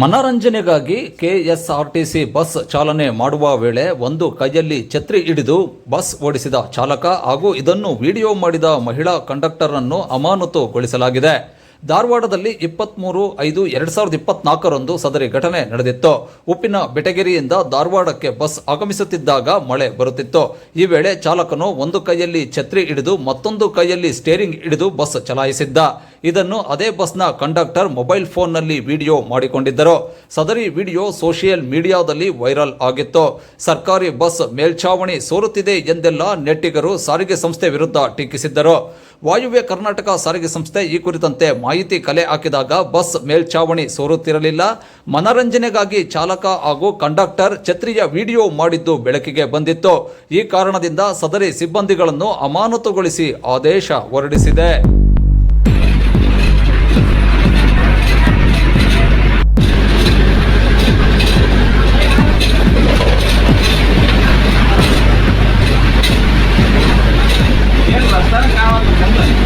ಮನರಂಜನೆಗಾಗಿ KSRTC bus ಚಾಲನೆ ಮಾಡುವ ವೇಳೆ ಒಂದು ಕೈಯಲ್ಲಿ ಛತ್ರಿ ಹಿಡಿದು ಬಸ್ ಓಡಿಸಿದ ಚಾಲಕ ಹಾಗೂ ಇದನ್ನು ವಿಡಿಯೋ ಮಾಡಿದ ಮಹಿಳಾ ಕಂಡಕ್ಟರನ್ನು ಅಮಾನತುಗೊಳಿಸಲಾಗಿದೆ. ಧಾರವಾಡದಲ್ಲಿ ಇಪ್ಪತ್ತ್ಮೂರು ಐದು ಎರಡು ಸಾವಿರದ ಇಪ್ಪತ್ನಾಲ್ಕರಂದು ಸದರಿ ಘಟನೆ ನಡೆದಿತ್ತು. ಉಪ್ಪಿನ ಬೆಟಗೇರಿಯಿಂದ ಧಾರವಾಡಕ್ಕೆ ಬಸ್ ಆಗಮಿಸುತ್ತಿದ್ದಾಗ ಮಳೆ ಬರುತ್ತಿತ್ತು. ಈ ವೇಳೆ ಚಾಲಕನು ಒಂದು ಕೈಯಲ್ಲಿ ಛತ್ರಿ ಹಿಡಿದು ಮತ್ತೊಂದು ಕೈಯಲ್ಲಿ ಸ್ಟೇರಿಂಗ್ ಹಿಡಿದು ಬಸ್ ಚಲಾಯಿಸಿದ್ದ. ಇದನ್ನು ಅದೇ ಬಸ್ನ ಕಂಡಕ್ಟರ್ ಮೊಬೈಲ್ ಫೋನ್ನಲ್ಲಿ ವಿಡಿಯೋ ಮಾಡಿಕೊಂಡಿದ್ದರು. ಸದರಿ ವಿಡಿಯೋ ಸೋಷಿಯಲ್ ಮೀಡಿಯಾದಲ್ಲಿ ವೈರಲ್ ಆಗಿತ್ತು. ಸರ್ಕಾರಿ ಬಸ್ ಮೇಲ್ಛಾವಣಿ ಸೋರುತ್ತಿದೆ ಎಂದೆಲ್ಲ ನೆಟ್ಟಿಗರು ಸಾರಿಗೆ ಸಂಸ್ಥೆ ವಿರುದ್ಧ ಟೀಕಿಸಿದ್ದರು. ವಾಯುವ್ಯ ಕರ್ನಾಟಕ ಸಾರಿಗೆ ಸಂಸ್ಥೆ ಈ ಕುರಿತಂತೆ ಮಾಹಿತಿ ಕಲೆ ಹಾಕಿದಾಗ ಬಸ್ ಮೇಲ್ಛಾವಣಿ ಸೋರುತ್ತಿರಲಿಲ್ಲ. ಮನರಂಜನೆಗಾಗಿ ಚಾಲಕ ಹಾಗೂ ಕಂಡಕ್ಟರ್ ಛತ್ರಿಯ ವಿಡಿಯೋ ಮಾಡಿದ್ದು ಬೆಳಕಿಗೆ ಬಂದಿತ್ತು. ಈ ಕಾರಣದಿಂದ ಸದರಿ ಸಿಬ್ಬಂದಿಗಳನ್ನು ಅಮಾನತುಗೊಳಿಸಿ ಆದೇಶ ಹೊರಡಿಸಿದೆ. Rất là.